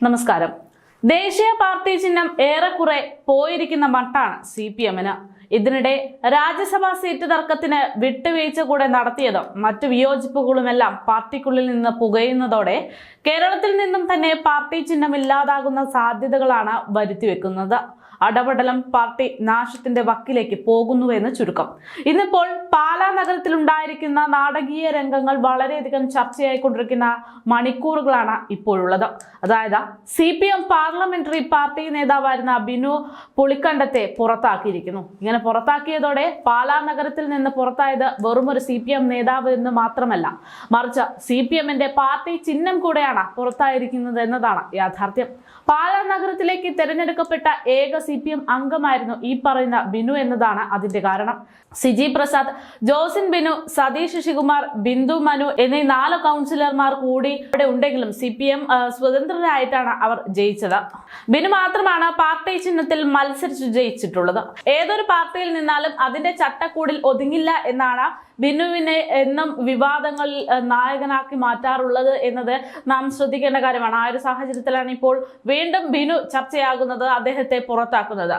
നമസ്കാരം. ദേശീയ പാർട്ടി ചിഹ്നം ഏറെക്കുറെ പോയിരിക്കുന്ന മട്ടാണ് സി പി എമ്മിന്. ഇതിനിടെ രാജ്യസഭാ സീറ്റ് തർക്കത്തിന് വിട്ടുവീഴ്ച കൂടെ നടത്തിയതും മറ്റു വിയോജിപ്പുകളുമെല്ലാം പാർട്ടിക്കുള്ളിൽ നിന്ന് പുകയുന്നതോടെ കേരളത്തിൽ നിന്നും തന്നെ പാർട്ടി ചിഹ്നം ഇല്ലാതാകുന്ന സാധ്യതകളാണ് വരുത്തിവെക്കുന്നത്. അടപടലം പാർട്ടി നാശത്തിന്റെ വക്കിലേക്ക് പോകുന്നുവെന്ന് ചുരുക്കം. ഇന്നിപ്പോൾ പാലാ നഗരത്തിൽ ഉണ്ടായിരിക്കുന്ന നാടകീയ രംഗങ്ങൾ വളരെയധികം ചർച്ചയായിക്കൊണ്ടിരിക്കുന്ന മണിക്കൂറുകളാണ് ഇപ്പോഴുള്ളത്. അതായത് C P M parliamentary party നേതാവായിരുന്ന ബിനു പുളിക്കണ്ടത്തെ പുറത്താക്കിയിരിക്കുന്നു. ഇങ്ങനെ പുറത്താക്കിയതോടെ പാലാ നഗരത്തിൽ നിന്ന് പുറത്തായത് വെറും ഒരു സി പി എം നേതാവ് എന്ന് മാത്രമല്ല മറിച്ച് സി പി എമ്മിന്റെ പാർട്ടി ചിഹ്നം കൂടെയാണ് പുറത്തായിരിക്കുന്നത് എന്നതാണ് യാഥാർത്ഥ്യം. പാലാ നഗരത്തിലേക്ക് തെരഞ്ഞെടുക്കപ്പെട്ട ഏക സി പി എം അംഗമായിരുന്നു ഈ പറയുന്ന ബിനു എന്നതാണ് അതിന്റെ കാരണം. സിജി പ്രസാദ് ജോസിൻ ബിനു സതീഷ് ശശികുമാർ ബിന്ദു മനു എന്നീ നാല് കൗൺസിലർമാർ കൂടി ഇവിടെ ഉണ്ടെങ്കിലും സി പി എം സ്വതന്ത്രരായിട്ടാണ് അവർ ജയിച്ചത്. ബിനു മാത്രമാണ് പാർട്ടി ചിഹ്നത്തിൽ മത്സരിച്ച് ജയിച്ചിട്ടുള്ളത്. ഏതൊരു പാർട്ടിയിൽ നിന്നാലും അതിന്റെ ചട്ടക്കൂടിൽ ഒതുങ്ങില്ല എന്നാണ് ബിനുവിനെ എന്നും വിവാദങ്ങളിൽ നായകനാക്കി മാറ്റാറുള്ളത് എന്നത് നാം ശ്രദ്ധിക്കേണ്ട കാര്യമാണ്. ആ ഒരു സാഹചര്യത്തിലാണ് ഇപ്പോൾ വീണ്ടും ബിനു ചർച്ചയാകുന്നത് അദ്ദേഹത്തെ പുറത്താക്കുന്നത്.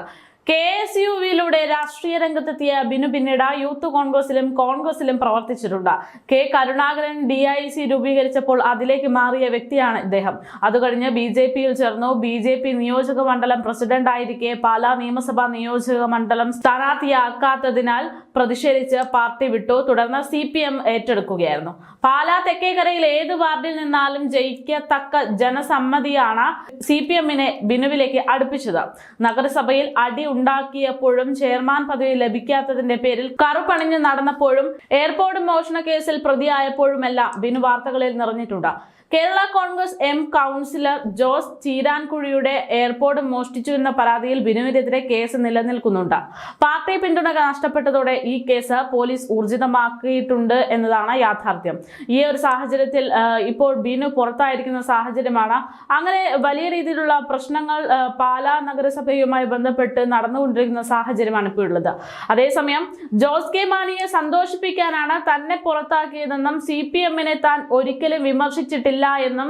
കെ എസ് യു വിയിലൂടെ രാഷ്ട്രീയ രംഗത്തെത്തിയ ബിനു പിന്നീട് യൂത്ത് കോൺഗ്രസിലും കോൺഗ്രസിലും പ്രവർത്തിച്ചിട്ടുണ്ട്. K Karunakaran D I C രൂപീകരിച്ചപ്പോൾ അതിലേക്ക് മാറിയ വ്യക്തിയാണ് ഇദ്ദേഹം. അത് കഴിഞ്ഞ് ബി ജെ പിയിൽ ചേർന്നു. ബി ജെ പി നിയോജക മണ്ഡലം പ്രസിഡന്റ് ആയിരിക്കെ പാലാ നിയമസഭാ നിയോജക മണ്ഡലം സ്ഥാനാർത്ഥിയാക്കാത്തതിനാൽ പ്രതിഷേധിച്ച് പാർട്ടി വിട്ടു. തുടർന്ന് സി പി എം ഏറ്റെടുക്കുകയായിരുന്നു. പാലാ തെക്കേക്കരയിൽ ഏത് വാർഡിൽ നിന്നാലും ജയിക്കത്തക്ക ജനസമ്മതിയാണ് സി പി എമ്മിനെ ബിനുവിലേക്ക് അടുപ്പിച്ചത്. നഗരസഭയിൽ അടി ഉണ്ടാക്കിയപ്പോഴും ചെയർമാൻ പദവി ലഭിക്കാത്തതിന്റെ പേരിൽ കറുപ്പണിഞ്ഞ് നടന്നപ്പോഴും എയർപോർട്ട് മോഷണ കേസിൽ പ്രതിയായപ്പോഴുമെല്ലാം ബിനു വാർത്തകളിൽ നിറഞ്ഞിട്ടുണ്ട്. കേരള കോൺഗ്രസ് എം കൗൺസിലർ ജോസ് ചീരാൻകുഴിയുടെ എയർപോർട്ട് മോഷ്ടിച്ചു എന്ന പരാതിയിൽ ബിനുവിനെതിരെ കേസ് നിലനിൽക്കുന്നുണ്ട്. പാർട്ടി പിന്തുണ നഷ്ടപ്പെട്ടതോടെ ഈ കേസ് പോലീസ് ഊർജിതമാക്കിയിട്ടുണ്ട് എന്നതാണ് യാഥാർത്ഥ്യം. ഈ ഒരു സാഹചര്യത്തിൽ ഇപ്പോൾ ബിനു പുറത്തായിരിക്കുന്ന സാഹചര്യമാണ്. അങ്ങനെ വലിയ രീതിയിലുള്ള പ്രശ്നങ്ങൾ പാലാ നഗരസഭയുമായി ബന്ധപ്പെട്ട് നടന്നുകൊണ്ടിരിക്കുന്ന സാഹചര്യമാണ് ഇപ്പോൾ ഉള്ളത്. അതേസമയം ജോസ് കെ മാണിയെ സന്തോഷിപ്പിക്കാനാണ് തന്നെ പുറത്താക്കിയതെന്നും സി പി എമ്മിനെ താൻ ഒരിക്കലും വിമർശിച്ചിട്ടില്ല എന്നും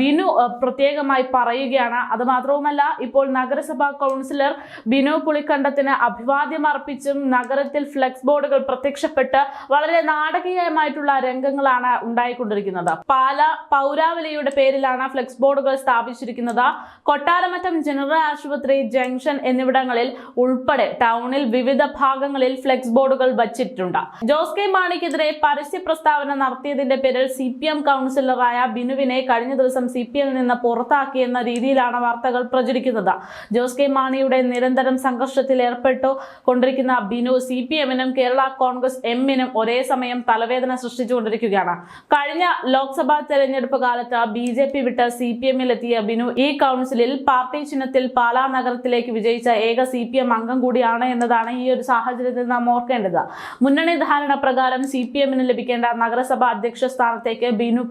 ബിനു പ്രത്യേകമായി പറയുകയാണ്. അത് മാത്രവുമല്ല ഇപ്പോൾ നഗരസഭാ കൗൺസിലർ ബിനു പുളിക്കണ്ടത്തിന് അഭിവാദ്യം അർപ്പിച്ചും നഗരത്തിൽ ഫ്ലെക്സ് ബോർഡുകൾ പ്രത്യക്ഷപ്പെട്ട് വളരെ നാടകീയമായിട്ടുള്ള രംഗങ്ങളാണ് ഉണ്ടായിക്കൊണ്ടിരിക്കുന്നത്. പാല പൗരാവലിയുടെ പേരിലാണ് ഫ്ലെക്സ് ബോർഡുകൾ സ്ഥാപിച്ചിരിക്കുന്നത്. കൊട്ടാരമറ്റം ജനറൽ ആശുപത്രി ജംഗ്ഷൻ എന്നിവിടങ്ങളിൽ ഉൾപ്പെടെ ടൗണിൽ വിവിധ ഭാഗങ്ങളിൽ ഫ്ലെക്സ് ബോർഡുകൾ വച്ചിട്ടുണ്ട്. ജോസ് കെ മാണിക്കെതിരെ പരസ്യ പ്രസ്താവന നടത്തിയതിന്റെ പേരിൽ സി പി എം കൗൺസിലറായ ബിനുവിനെ കഴിഞ്ഞ ദിവസം സി പി എമ്മിൽ നിന്ന് പുറത്താക്കിയെന്ന രീതിയിലാണ് വാർത്തകൾ പ്രചരിക്കുന്നത്. ജോസ് കെ മാണിയുടെ നിരന്തരം സംഘർഷത്തിൽ ഏർപ്പെട്ടു കൊണ്ടിരിക്കുന്ന ബിനു സി പി എമ്മിനും കേരള കോൺഗ്രസ് എമ്മിനും ഒരേ സമയം തലവേദന സൃഷ്ടിച്ചുകൊണ്ടിരിക്കുകയാണ്. കഴിഞ്ഞ ലോക്സഭാ തെരഞ്ഞെടുപ്പ് കാലത്ത് ബി ജെ പി വിട്ട് സി പി എമ്മിലെത്തിയ ബിനു ഈ കൗൺസിലിൽ പാർട്ടി ചിഹ്നത്തിൽ പാലാ നഗരത്തിലേക്ക് വിജയിച്ച ഏക സി പി എം അംഗം കൂടിയാണ് എന്നതാണ് ഈ ഒരു സാഹചര്യത്തിൽ നാം ഓർക്കേണ്ടത്. മുന്നണി ധാരണ പ്രകാരം സി പി എമ്മിന് ലഭിക്കേണ്ട നഗരസഭാ അധ്യക്ഷ സ്ഥാനത്തേക്ക് Binu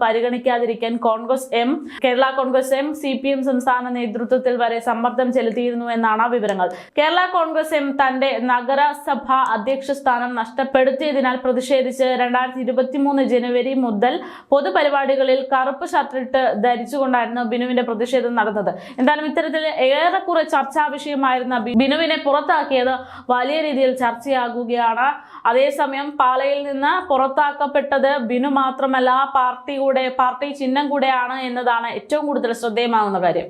പരിഗണിക്കാതിരിക്കാൻ Congress M Kerala Congress M C P M സംസ്ഥാന നേതൃത്വത്തിൽ വരെ സമ്മർദ്ദം ചെലുത്തിയിരുന്നു എന്നാണ് വിവരങ്ങൾ. കേരള കോൺഗ്രസ് എം തന്റെ നഗരസഭ അധ്യക്ഷ സ്ഥാനം നഷ്ടപ്പെടുത്തിയതിനാൽ പ്രതിഷേധിച്ച് രണ്ടായിരത്തി ഇരുപത്തി മൂന്ന് ജനുവരി മുതൽ പൊതുപരിപാടികളിൽ കറുപ്പ് ഷർട്ടിട്ട് ധരിച്ചുകൊണ്ടായിരുന്നു ബിനുവിന്റെ പ്രതിഷേധം നടന്നത്. എന്തായാലും ഇത്തരത്തിൽ ഏറെക്കുറെ ചർച്ചാ വിഷയമായിരുന്ന ബിനുവിനെ പുറത്താക്കിയത് വലിയ രീതിയിൽ ചർച്ചയാകുകയാണ് അതേസമയം പാലയിൽ നിന്ന് പുറത്താക്കപ്പെട്ടത് ബിനു മാത്രമല്ല പാർട്ടി കൂടെ പാർട്ടി ചിഹ്നം കൂടെയാണ് എന്നതാണ് ഏറ്റവും കൂടുതൽ ശ്രദ്ധേയമാകുന്ന കാര്യം.